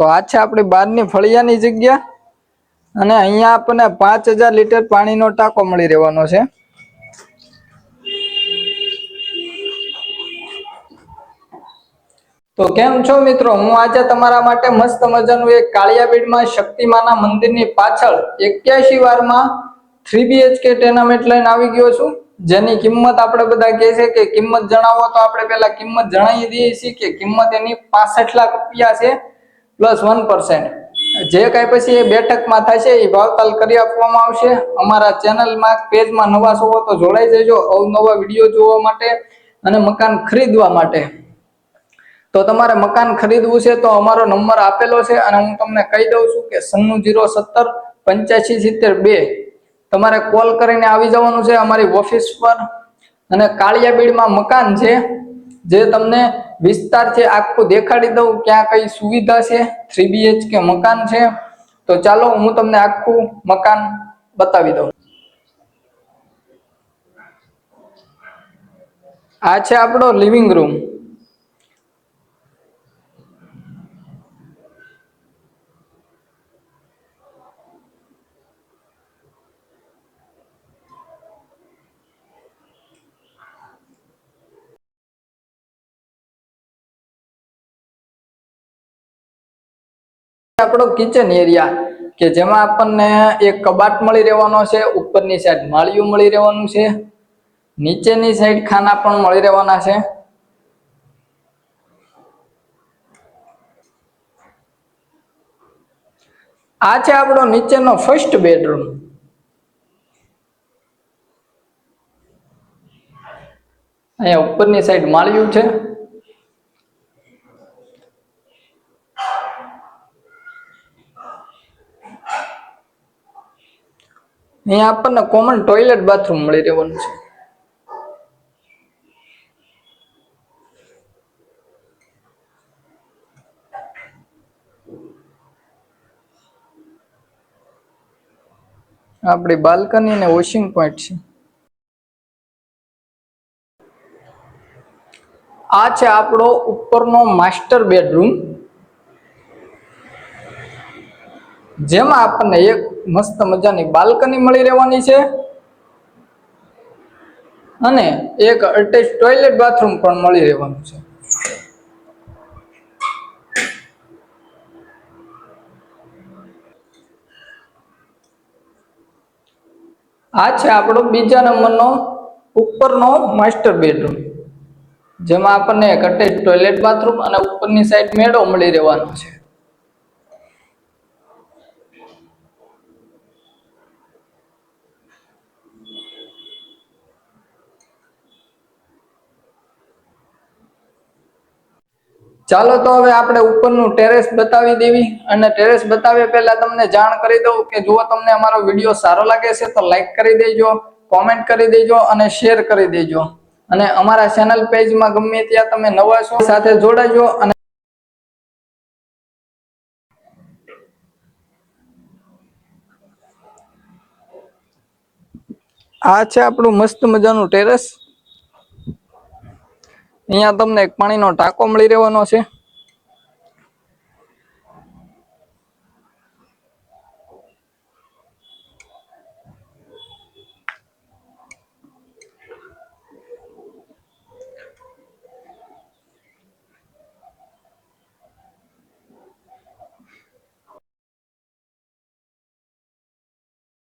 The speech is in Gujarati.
તો આ આપણી બહારની ફળિયાની જગ્યા. અને અહીંયા આપણને પાંચ હજાર લીટર પાણીનો ટાંકો મળી રહેવાનો છે. તો કેમ છો મિત્રો? હું આજે તમારા માટે મસ્ત મજાનું એક કાળિયાબીડમાં શક્તિમાના મંદિરની પાછળ એક્યાસી વારમાં થ્રી બીએચકે ટેનામેન્ટ લઈને આવી ગયો છું. જેની કિંમત આપણે બધા કહે છે કે કિંમત જણાવો તો આપણે પહેલા કિંમત જણાવી દઈએ છીએ કે કિંમત એની પાસઠ લાખ રૂપિયા છે. પ્લસ વન પર્સન્ટ જે કાંઈ પછી એ બેઠકમાં થશે એ ભાવતાલ કરી આપવામાં આવશે. અમારા ચેનલમાં પેજમાં નવા છો તો જોડાઈ જજો, અવનવા વીડિયો જોવા માટે અને મકાન ખરીદવા માટે. તો તમારે મકાન ખરીદવું છે તો અમારો નંબર આપેલો છે અને હું તમને કહી દઉં છું કે સન્નું જીરો સત્તર પંચ્યાસી સિત્તેર બે. તમારે કોલ કરીને આવી જવાનું છે અમારી ઓફિસ પર. અને કાળિયાબીડમાં મકાન છે. જે તમને વિસ્તારથી આખું દેખાડી દઉં ક્યાં કઈ સુવિધા છે? થ્રી બીએચકે મકાન છે? તો ચાલો હું તમને આખું મકાન બતાવી દઉં. આ છે આપણો લિવિંગ રૂમ. આપણો કિચન એરિયા કે જેમાં આપણને એક કબાટ મળી રહેવાનો છે, ઉપરની સાઈડ માળિયું મળી રહેવાનું છે, નીચેની સાઈડ ખાના પણ મળી રહેવાના છે. આ છે આપણો નીચેનો ફર્સ્ટ બેડરૂમ અહીંયા ઉપરની સાઈડ માળિયું છે. અહીંયા આપણને કોમન ટોયલેટ બાથરૂમ મળી રહેવાનું છે. આપણી બાલ્કની ને વોશિંગ પોઈન્ટ છે. આ છે આપણો ઉપરનો માસ્ટર બેડરૂમ જેમાં આપણને એક મસ્ત મજાની બાલ્કની મળી રહેવાની છે. અને એક અટેચ ટોયલેટ બાથરૂમ પણ મળી રહેવાનું છે. આ છે આપણો બીજા નંબરનો ઉપરનો માસ્ટર બેડરૂમ જેમાં આપણને એક અટેચ ટોયલેટ બાથરૂમ અને ઉપરની સાઈડ મેળો મળી રહેવાનો છે. ચાલો તો હવે આપણે ઉપરનું ટેરેસ બતાવી દેવી અને ટેરેસ બતાવ્યા પહેલા તમને જાણ કરી દઉં કે જો તમને અમારો વીડિયો સારો લાગે છે તો લાઈક કરી દેજો કોમેન્ટ કરી દેજો અને શેર કરી દેજો. અને અમારા ચેનલ પેજમાં ગમે ત્યાં તમે નવા છો, સાથે જોડાજો અને આ છે આપણું મસ્ત મજાનું ટેરેસ અહીંયા તમને એક પાણીનો ટાંકો મળી રહેવાનો છે.